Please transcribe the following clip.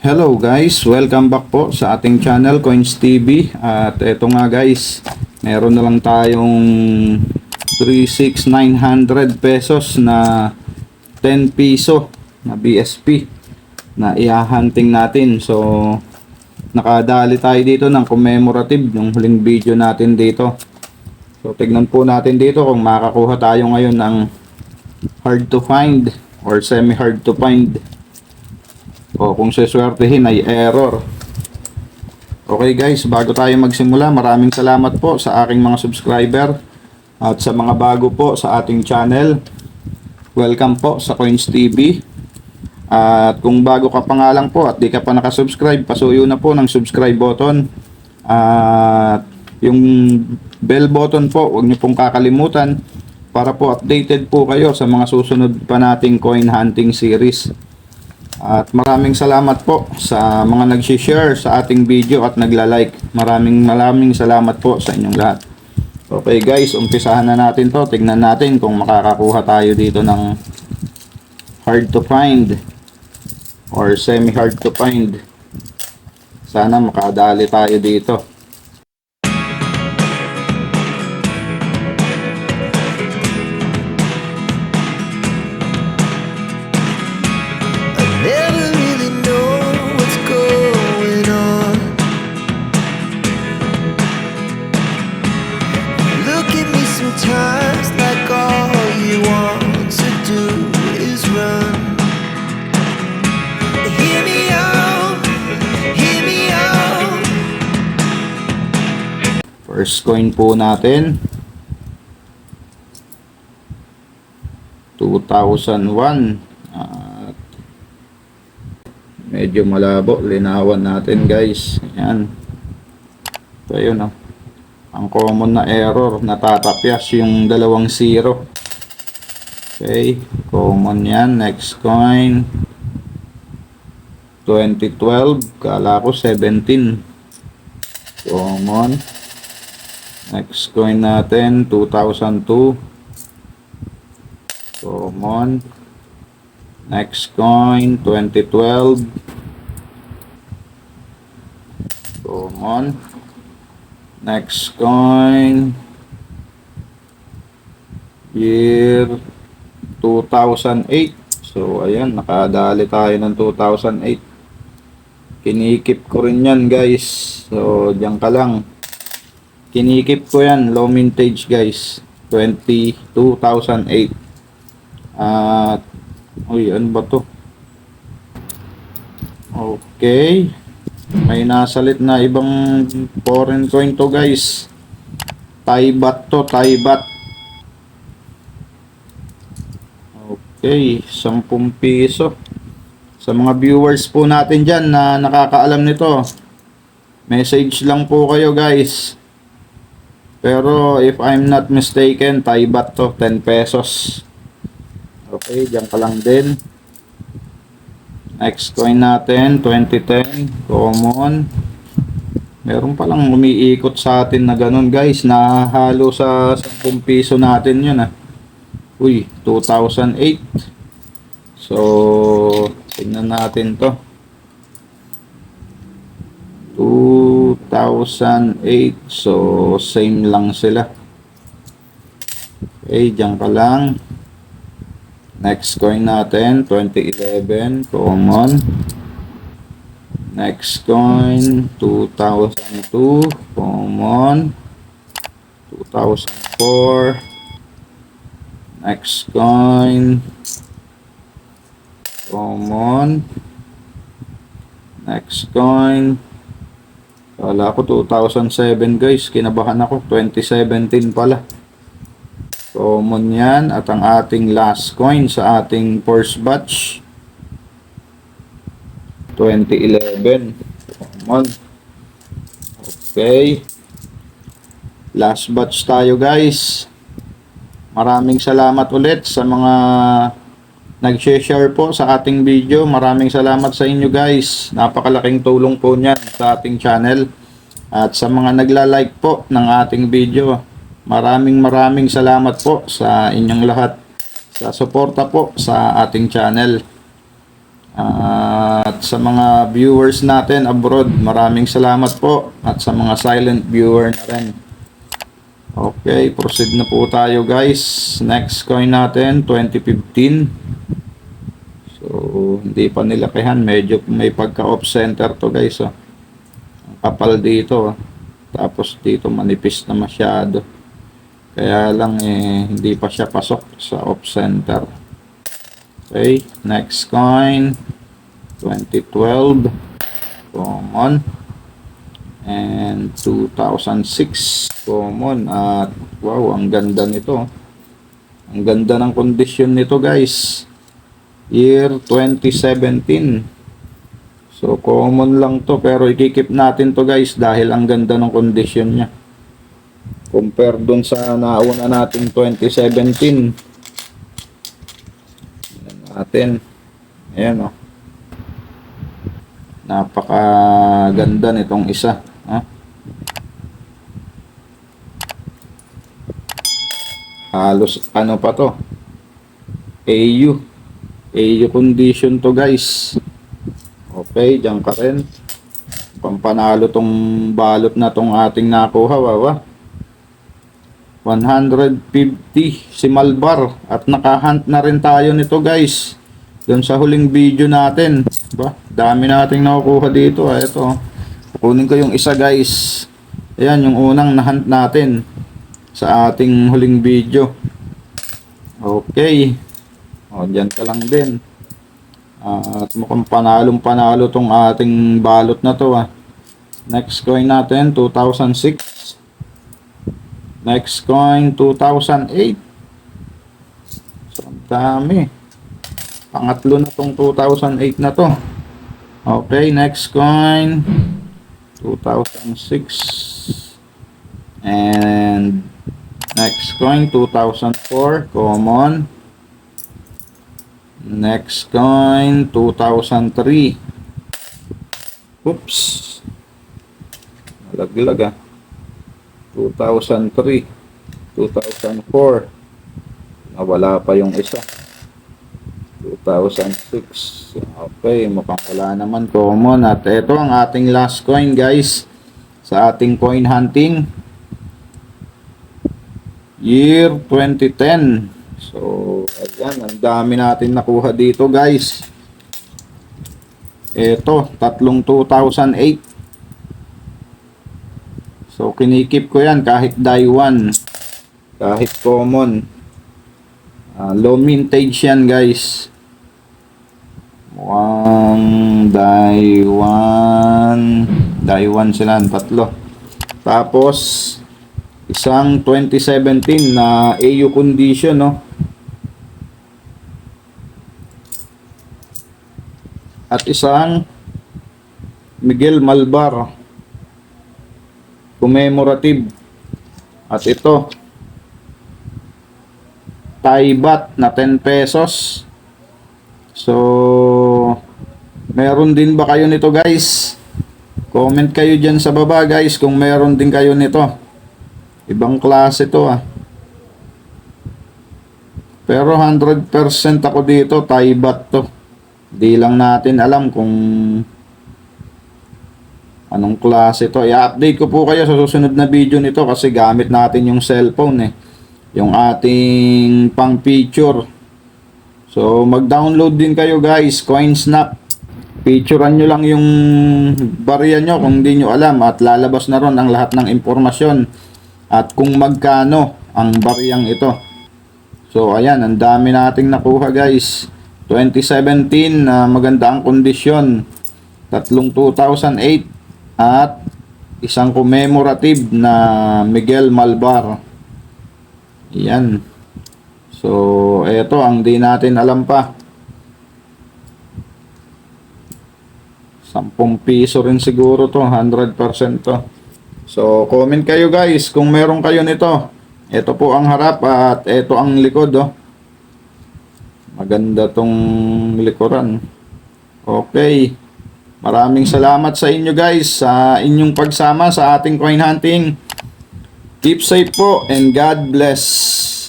Hello guys, welcome back po sa ating channel Coins TV at eto nga guys, meron na lang tayong 36,900 pesos na 10 piso na BSP na ihahunting natin. So nakadali tayo dito ng commemorative ng huling video natin dito. So tignan po natin dito kung makakuha tayo ngayon ng hard to find or semi hard to find o kung seswertehin ay error. Okay guys, bago tayo magsimula, maraming salamat po sa aking mga subscriber at sa mga bago po sa ating channel. Welcome po sa Coins TV. At kung bago ka pa nga lang po at di ka pa nakasubscribe, pasuyo na po ng subscribe button. At yung bell button po, huwag niyo pong kakalimutan para po updated po kayo sa mga susunod pa nating coin hunting series. At maraming salamat po sa mga nag-share sa ating video at nagla-like. Maraming maraming salamat po sa inyong lahat. Okay guys, umpisahan na natin to. Tingnan natin kung makakakuha tayo dito ng hard to find or semi hard to find. Sana makadali tayo dito. First coin po natin. 2001. At medyo malabo. Linawan natin guys. Ayan. So yun oh. Ang common na error. Natatapyas yung dalawang zero. Okay. Common yan. Next coin. 2012. Kala ko 17. Common. Next coin natin, 2002. Common. Next coin, 2012. Common. Next coin, year 2008. So, ayan, nakadali tayo ng 2008. Kinikip ko rin yan, guys. So, diyan ka lang. Kinikip ko yan, low mintage guys. 20, 2008. At, uy, ano ba to? Okay. May nasalit na ibang foreign coin to guys. Taibat to, Taibat. Okay, 10 piso. Sa mga viewers po natin dyan na nakakaalam nito, message lang po kayo guys. Pero if I'm not mistaken, Taibat to, 10 pesos. Okay, dyan ka lang din. Next coin natin, 2010, common. Meron palang umiikot sa atin na ganun guys, nahalo sa 10 piso natin yun ah. Uy, 2008. So, tingnan natin to. 2008. So, same lang sila. Okay, dyan ka lang. Next coin natin, 2011, common. Next coin, 2002, common. 2004. Next coin, common. Next coin, Kala ko 2007 guys, kinabahan ako, 2017 pala. Common yan. At ang ating last coin sa ating first batch. 2011. Common. Okay. Last batch tayo guys. Maraming salamat ulit sa mga nag-share po sa ating video. Maraming salamat sa inyo guys. Napakalaking tulong po niyan sa ating channel. At sa mga nagla-like po ng ating video. Maraming maraming salamat po sa inyong lahat sa suporta po sa ating channel. At sa mga viewers natin abroad, maraming salamat po. At sa mga silent viewer na rin. Okay, proceed na po tayo guys. Next coin natin, 2015. So, hindi pa nilakihan. Medyo may pagka-off center to guys. Oh. Kapal dito. Oh. Tapos dito manipis na masyado. Kaya lang eh, hindi pa siya pasok sa off center. Okay, next coin. 2012. Common. And 2006. Common. At wow, ang ganda nito. Ang ganda ng kondisyon nito guys. Year 2017. So common lang to pero ikikip natin to guys dahil ang ganda ng kondisyon niya. Compare dun sa nauna nating 2017. Ayan natin. Ayan o. Napakaganda nitong isa. Ha? Halos ano pa to? AU. AU condition to guys. Okay, diyan ka rin. Pampanalo tong balot na tong ating nakuha, wawa. 150 si Malbar at nakahunt na rin tayo nito guys. Doon sa huling video natin. Ba, dami nating nakukuha dito. Ah, ito. Kunin ko yung isa guys. Ayan, yung unang nahunt natin sa ating huling video. Okay. O, dyan ka lang din. Ah, at mukhang panalong panalo tong ating balot na to ah. Next coin natin, 2006. Next coin, 2008. So, ang dami. Pangatlo na tong 2008 na to. Okay, next coin, 2006. And next coin, 2004, common. Next coin, 2003. Oops. Malaglag ah. 2003. 2004. Nawala pa yung isa. 2006. Okay, mukhang wala naman common. At ito ang ating last coin guys. Sa ating coin hunting. Year 2010. So, ayan, ang dami natin nakuha dito guys. Ito, tatlong 2008. So, kinikip ko yan kahit die 1. Kahit common. Ah, low mintage yan guys. 1. Die 1 sila, tatlo. Tapos, isang 2017 na AU condition, no? At isang Miguel Malbar commemorative. At ito, Taibat na 10 pesos. So, meron din ba kayo nito guys? Comment kayo dyan sa baba guys kung meron din kayo nito. Ibang klase to ah. Pero 100% ako dito, Taibat to. Di lang natin alam kung anong klase to. I-update ko po kayo sa susunod na video nito kasi gamit natin yung cellphone eh. Yung ating pang picture. So mag-download din kayo guys, CoinSnap. Picturean nyo lang yung barya nyo kung hindi nyo alam at lalabas na ron ang lahat ng impormasyon at kung magkano ang bariyang ito. So ayan, ang dami nating nakuha guys. 2017 na maganda ang kondisyon. Tatlong 2008 at isang commemorative na Miguel Malbar. Yan. So, eto ang di natin alam pa. 10 piso rin siguro to, 100% to. So, comment kayo guys kung meron kayo nito. Ito po ang harap at ito ang likod oh. Maganda tong likuran. Okay. Maraming salamat sa inyo guys sa inyong pagsama sa ating coin hunting. Keep safe po and God bless.